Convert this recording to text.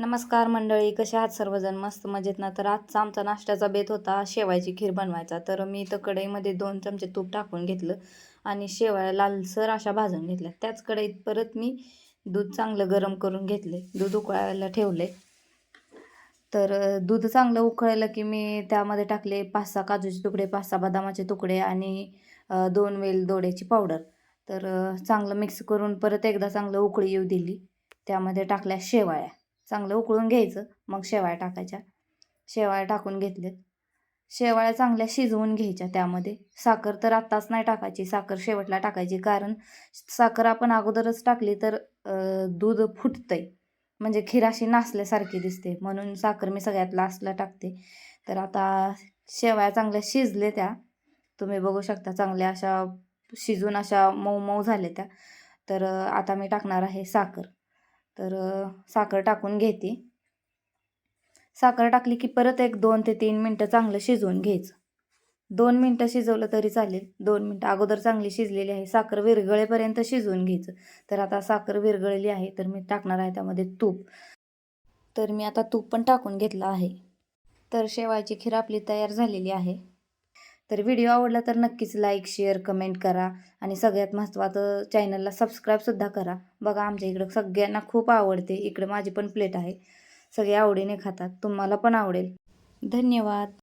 नमस्कार मंडळी कसे आहात सर्वजण? मस्त मजेत ना? तर आजचा आमचा नाश्त्याचा बेत होता शेवायची खीर बनवायचा. तर मी तर कढईमध्ये दोन चमचे तूप टाकून घेतलं आणि शेवाळ्या लालसर अशा भाजून घेतल्या. त्याच कढईत परत मी दूध चांगलं गरम करून घेतले. दूध उकळायला ठेवले. तर दूध चांगलं उकळलं की मी त्यामध्ये टाकले पाच सहा काजूचे तुकडे पाच सहा बदामाचे तुकडे आणि दोन वेल दोड्याची पावडर. तर चांगलं मिक्स करून परत एकदा चांगलं उकळी येऊ दिली. त्यामध्ये टाकल्या शेवाळ्या. चांगलं उकळून घ्यायचं मग शेवाळ्या टाकायच्या. शेवाळ्या टाकून घेतलेत. शेवाळ्या चांगल्या शिजवून घ्यायच्या त्यामध्ये. साखर तर आत्ताच नाही टाकायची साखर शेवटला टाकायची कारण साखर आपण अगोदरच टाकली तर दूध फुटतंय. म्हणजे खीर अशी नासल्यासारखी दिसते म्हणून साखर मी सगळ्यात लास्टला टाकते. तर आता शेवाळ्या चांगल्या शिजले त्या. तुम्ही बघू शकता चांगल्या अशा शिजून अशा मऊ मऊ झाल्या त्या. तर आता मी टाकणार आहे साखर. तर साखर टाकून घेते. साखर टाकली की परत एक दोन ते तीन मिनटं चांगलं शिजवून घ्यायचं. दोन मिनटं शिजवलं तरी चालेल. दोन मिनटं अगोदर चांगली शिजलेली आहे. साखर विरघळेपर्यंत शिजवून घ्यायचं. तर आता साखर विरघळली आहे तर मी टाकणार आहे त्यामध्ये तूप. तर मी आता तूप पण टाकून घेतलं आहे. तर शेवायची खीर आपली तयार झालेली आहे. तर व्हिडिओ आवडला तर नक्कीच लाईक शेअर कमेंट करा आणि सगळ्यात महत्त्वाचं चॅनलला सबस्क्राईबसुद्धा करा. बघा आमच्या इकडं सगळ्यांना खूप आवडते. इकडं माझी पण प्लेट आहे. सगळे आवडीने खातात. तुम्हाला पण आवडेल. धन्यवाद.